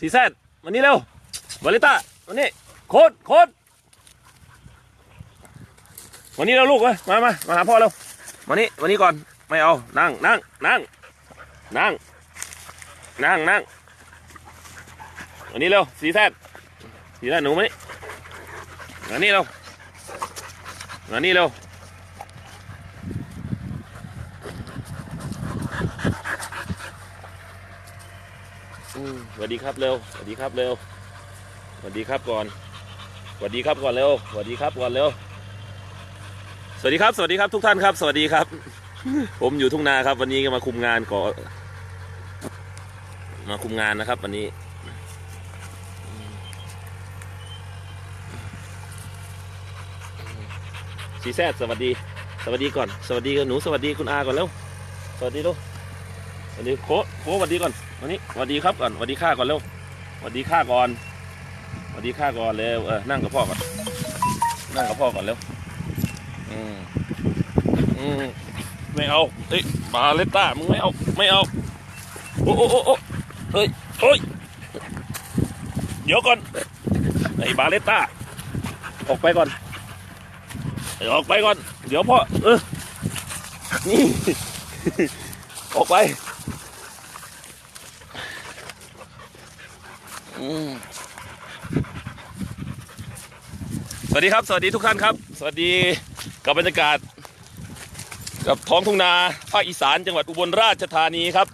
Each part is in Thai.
สีแซดวันนี้เร็ววาลิต้าวันนี้โคตรโคตรวันนี้เราลูกเว้ยมามามาหาพ่อเร็ววันนี้วันนี้ก่อนไม่เอานั่งนั่งนั่งนั่งนั่งนั่งวันนี้เร็วสีแซดสีแซดหนูมานี่มานี่เร็วมานี่เร็ว สวัสดีครับเร็วสวัสดีครับเร็วสวัสดีครับก่อนสวัสดีครับก่อนเร็วสวัสดีครับก่อนเร็วสวัสดีครับ สวัสดีครับทุกท่านครับ สวัสดีครับ ผมอยู่ทุ่งนาครับ วันนี้ก็มาคุมงานก่อมาคุมงานนะครับ วันนี้สีแซดสวัสดี สวัสดีก่อน สวัสดีหนูสวัสดีคุณอาก่อนแล้วสวัสดีลูก วัสดีโคโคสวัสดีก่อนวันนี้สวัสดีครับก่อนสวัสดีข้าก่อนเร็วสวัสดีข้าก่อนสวัสดีข้าก่อนเร็วเออนั่งกับพ่อก่อนนั่งกับพ่อก่อนเร็วอืมอืมไม่เอาเอ้ยบาเลต้ามึงไม่เอาไม่เอาโอ้โอ้โอ้เฮ้ยเฮ้ยเดี๋ยวก่อนไอ้บาเลต้าออกไปก่อนออกไปก่อน เดี๋ยวพ่อเออนี่ออกไปอืม สวัสดีครับ สวัสดีทุกท่านครับ สวัสดีกับบรรยากาศ กับท้องทุ่งนาภาคอีสานจังหวัดอุบลราชธานีครับ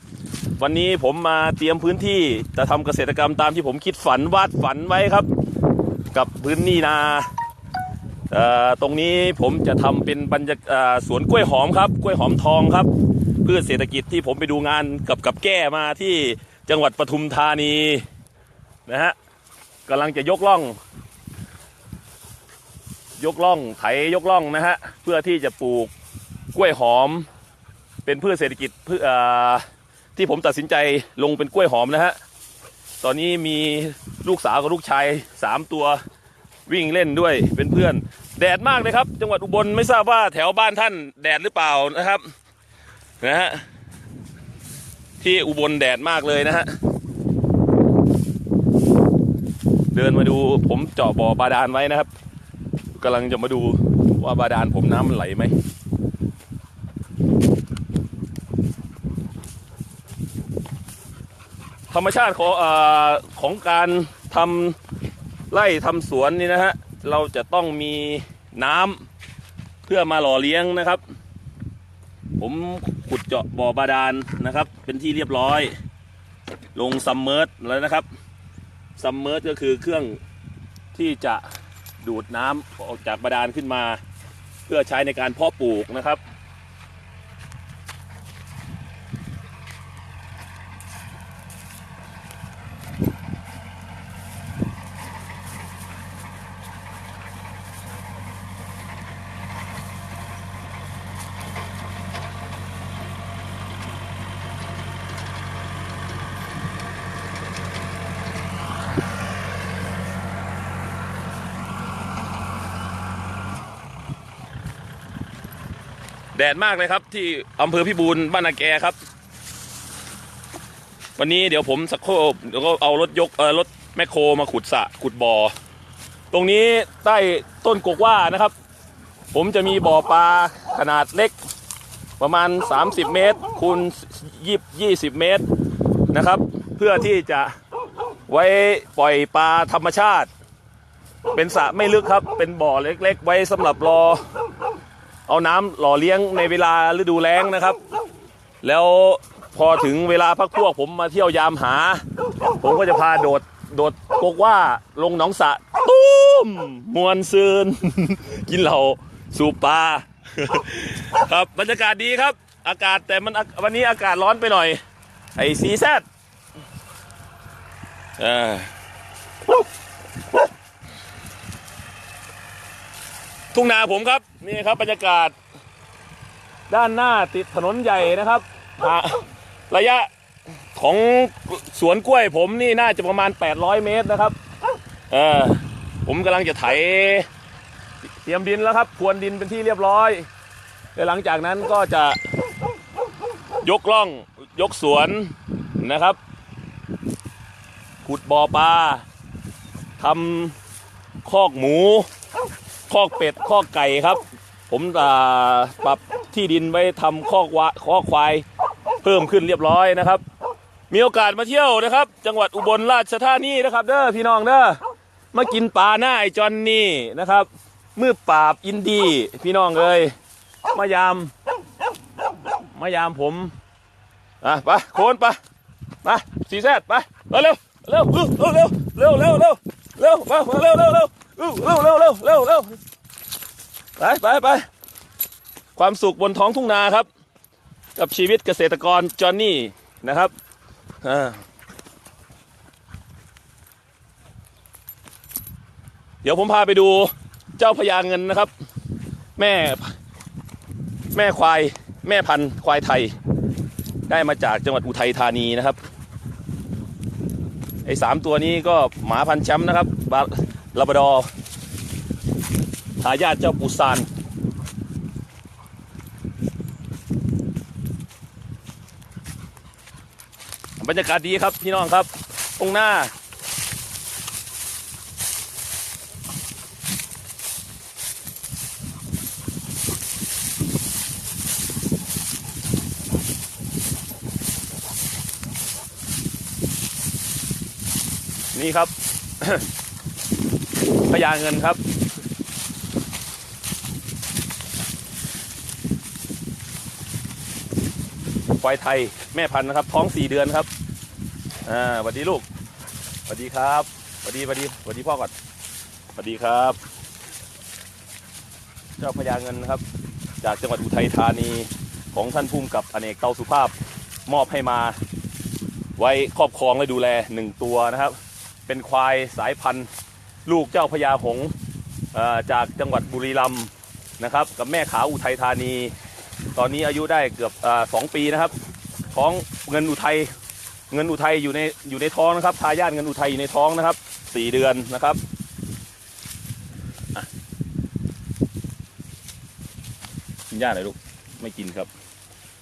วันนี้ผมมาเตรียมพื้นที่จะทำเกษตรกรรมตามที่ผมคิดฝันวาดฝันไว้ครับ กับพื้นที่นาตรงนี้ผมจะทำเป็นบรรยากเอ่อสวนกล้วยหอมครับ กล้วยหอมทองครับพืชเศรษฐกิจที่ผมไปดูงานกับกับแก้มาที่จังหวัดปทุมธานี นะฮะกำลังจะยกล่อง ยกล่องไถยกล่องนะฮะเพื่อที่จะปลูกกล้วยหอม เป็นพืชเศรษฐกิจพืชเอ่อที่ผมตัดสินใจลงเป็นกล้วยหอมนะฮะตอนนี้มีลูกสาวกับลูกชายสามตัววิ่งเล่นด้วยเป็นเพื่อน แดดมากเลยครับ จังหวัดอุบลไม่ทราบว่าแถวบ้านท่านแดดหรือเปล่านะครับนะฮะที่อุบลแดดมากเลยนะฮะ เดินมาดูผมเจาะบ่อบาดาลไว้นะครับกำลังจะมาดูว่าบาดาลผมน้ำมันไหลไหมธรรมชาติของอของการทำไล่ทำสวนนี่นะฮะเราจะต้องมีน้ำเพื่อมาหล่อเลี้ยงนะครับ ผมขุดเจาะบ่อบาดาลนะครับ เป็นที่เรียบร้อย ลงซัมเมอร์แล้วนะครับ ซัมเมอร์ก็คือเครื่องที่จะดูดน้ำออกจากบาดาลขึ้นมา เพื่อใช้ในการเพาะปลูกนะครับ แดดมากเลยครับ ที่อำเภอพิบูลบ้านนาแกครับ วันนี้เดี๋ยวผมสักโครู่เดี๋ยวก็เอารถยกเออรถแมคโครมาขุดสระขุดบ่อ ตรงนี้ใต้ต้นกกว่านะครับ ผมจะมีบ่อปลาขนาดเล็ก ประมาณ 30 เมตรคูณยี่20เมตรนะครับ เพื่อที่จะไว้ปล่อยปลาธรรมชาติ เป็นสระไม่ลึกครับ เป็นบ่อเล็ก ๆ ไว้สำหรับรอ เอาน้ำหล่อเลี้ยงในเวลาฤดูแล้งนะครับ แล้วพอถึงเวลาพักพวกผมมาเที่ยวยามหา ผมก็จะพาโดดโดดกกว่าลงหนองสระตุ้มมวนซืน กินเหล้าสูบปลา ครับบรรยากาศดีครับ อากาศแต่มันอาวันนี้อากาศร้อนไปหน่อย ไอ้ซีแซดเออทุ่งนาผมครับ นี่ครับบรรยากาศ ด้านหน้าติดถนนใหญ่นะครับอ่าระยะของสวนกล้วยผมนี่น่าจะประมาณ 800 เมตรนะครับเออผมกำลังจะไถ เตรียมดินแล้วครับพรวนดินเป็นที่เรียบร้อยแล้วหลังจากนั้นก็จะยกล่องยกสวนนะครับ ขุดบ่อปลาทำคอกหมู คอกเป็ดคอกไก่ครับ ผมปรับที่ดินไว้ทำคอกวะคอกควายเพิ่มขึ้นเรียบร้อยนะครับ มีโอกาสมาเที่ยวนะครับ จังหวัดอุบลราชธานีนะครับ เด้อพี่น้องเด้อมากินปลาหน้าไอจอนนี่นะครับมือปราบอินดีพี่น้องเลยมายามมายามผมอะไปโคนไปไปสีแซดไปเร็วเร็วเร็วเร็วเร็วเร็วเร็วเร็วเร็วเร็วเร็ว เร็วเร็วเร็วเร็วเร็วไปไปไปความสุขบนท้องทุ่งนาครับ กับชีวิตเกษตรกรจอนนี่นะครับอ่าเดี๋ยวผมพาไปดูเจ้าพญาเงินนะครับ แม่แม่ควายแม่พันธุ์ควายไทย ได้มาจากจังหวัดอุทัยธานีนะครับไอ้สามตัวนี้ก็หมาพันแชมป์นะครับ ลาบาดอทายาทเจ้าปูซานบรรยากาศดีครับพี่น้องครับ ตรงหน้า นี่ครับ พญาเงินครับ ควายไทยแม่พันธุ์นะครับ ท้องสี่เดือนครับ อ่าสวัสดีลูกสวัสดีครับสวัสดีสวัสดีสวัสดีพ่อก่อนสวัสดีครับ เจ้าพญาเงินครับ จากจังหวัดอุทัยธานีของท่านภูมิกับอเนกเตาสุภาพมอบให้มา ไว้ครอบครองและดูแลหนึ่งตัวนะครับ เป็นควายสายพันธุ์ ลูกเจ้าพญาหงจากจังหวัดบุรีรัมย์นะครับ กับแม่ขาวอุทัยธานี ตอนนี้อายุได้เกือบสองปีนะครับ ท้องเงินอุทัยเงินอุทัยอยู่ในอยู่ในท้องนะครับทายาทเงินอุทัยอยู่ในท้องนะครับสี่เดือนนะครับอะกินยาหน่อยลูกไม่กินครับ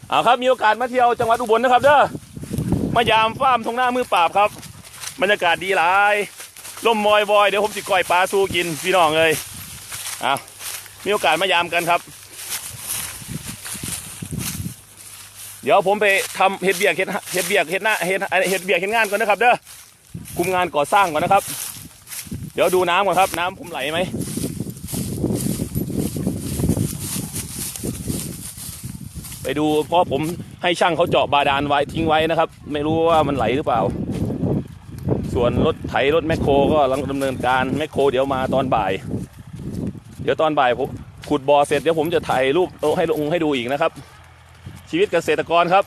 เอาครับมีโอกาสมาเที่ยวจังหวัดอุบลนะครับเด้อมายามฟาร์มทงหน้ามือปราบครับบรรยากาศดีหลาย ล่มมอยบอยเดี๋ยวผมสิก่อยปลาสู้กินพี่น้องเลยเอามีโอกาสมายามกันครับ เดี๋ยวผมไปทำเฮ็ดเบียกเฮ็ดเฮ็ดเบียกเฮ็ดหน้าเฮ็ดเฮ็ดเบียกเฮ็ดงานก่อนนะครับเด้อคุมงานก่อสร้างก่อนนะครับ เดี๋ยวดูน้ำก่อนครับ น้ำผมไหลไหมไปดูเพราะผมให้ช่างเขาเจาะบาดาลไว้ทิ้งไว้นะครับ ไม่รู้ว่ามันไหลหรือเปล่า ส่วนรถไถรถแมคโครก็กำลังดำเนินการแมคโครเดี๋ยวมาตอนบ่าย เดี๋ยวตอนบ่ายผมขุดบ่อเสร็จเดี๋ยวผมจะถ่ายรูปให้ลงให้ดูอีกนะครับ ชีวิตเกษตรกรครับ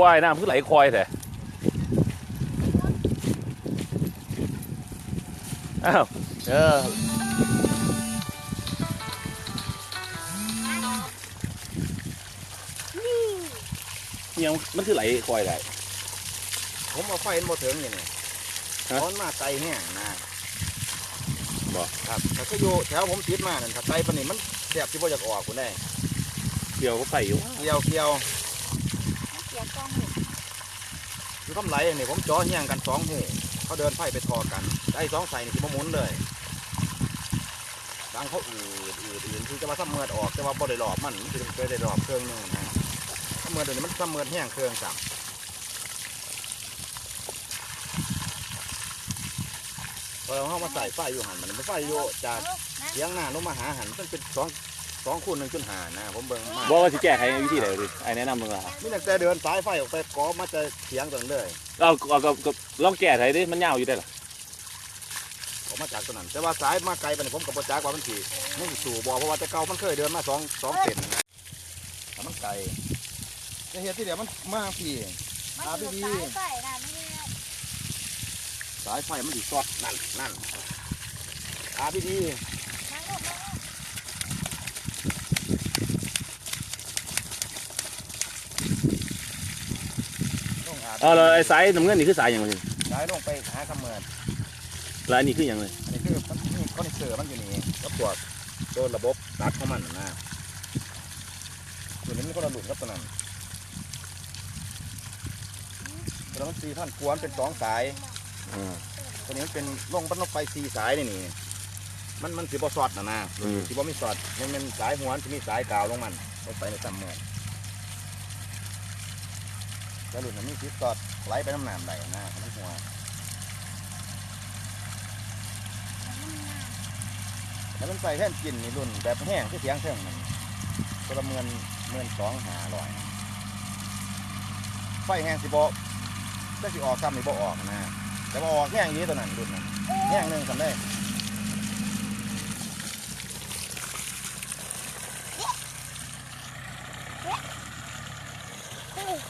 โอ้ยน้ำเพิ่งไหลคอยแต่อ้าวเออยังมันคือไหลคอยได้ผมเอาไฟมันบ่ถึงอย่างนี้ฮะร้อนมาไกลแห้งนะบ่ครับแต่ก็อยู่แถวผมติดมานั่นถ้าไกลปานนี้มันแสบที่บ่อยากออกคุณได้เดี๋ยวก็ใส่อยู่เกี่ยวเกี่ยว เสียกล้องอยู่อยู่กำไรอย่างนี้ผมจ่อเฮียงกันสองหูเขาเดินไฟไปทอกันไอ้สองใส่นี่คือบ่หมุนเลยดังเขาอืดอืดอืดคือจะมาซ้ำเมือดออกแต่ว่าบ่ได้รอบมันมันคือเคยได้รอบเครื่องหนึงนะซ้ำเมือดเดี๋ยวนี้มันซ้ำเมือดแห้งเครื่องจับพอเราเข้ามาใส่ไฟอยู่หันมันไม่ไฟอยู่จากเสียงหน้าลงมาหาหันมันเป็นสอง สองคูณหนึ่งจุดห้านะผมเบิ่งมาบอกว่าสิแก้ไขวิธีไหนดิไอ้แนะนำมึงละมีตั้งแต่เดินสายไฟออกไปกอมาจะเถียงตรงเลยเอาเอาก็ก็ลองแก้ไขดิมันยาวอยู่ได้หรอออกมาจากตรงนั้น แต่ว่าสายมาไกลไปนี่ผมกับประจักษ์ว่ามันสีมันสิสู่บ่เพราะว่าแต่เก่ามันเคยเดินมาสองสองเส้นนะแต่มันไกลจะเห็นที่เดียวมันมาพี่มันอาอยู่พี่ดีซ้ายใส่น่ะไม่ได้สายไฟมันอยู่ซอดนั่นนั่นอาพี่ดี นั่งลงนั่งลง ต้ องอาเอาแล้วไอ้สายน้ำเงินนี่คือสายอย่างไรสายลงไปหาคำเมิดแล้วอันนี้คืออย่างไรอันนี้คือมันนี่คอนเซอร์มันอยู่นี่กับตัวตัวระบบตัดของมันน่ะนะตัวนี้มันก็ระหลุดกับตัวนั้นตัวนั้นมันสี่พันกวนเป็นสองสายอ่าตัวนี้มันเป็นลงบรรลุไฟสี่สายนี่นี่มันมันสีบอสอดนะนะอืม สีบอมีสอดมันเป็นสายหัวจะมีสายกาวลงมันลงไปในซ้ำเมื่อ แล้วหลุดมันมีสีสอดไหลไปน้ำหนามไหลนะมันหัวแล้วมันใส่แท่นกินนี่รุ่นแบบแห้งที่เสียงเท่งมันตัวละเมือนเมือนสองหาลอยไฟแห้งสิบอจะสิออกซ้ำนี่บ่ออกนะแต่ว่าออกแห้งนี้ตัวนั้นรุ่นนั้นแห้งหนึ่งสำได้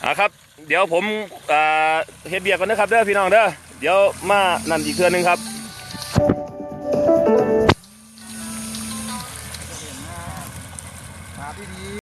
อ่าครับ เดี๋ยวผมอ่าเฮ็ดเบียกก่อนนะครับเด้อพี่น้องเด้อเดี๋ยวมานั่นอีกเครือหนึงครับ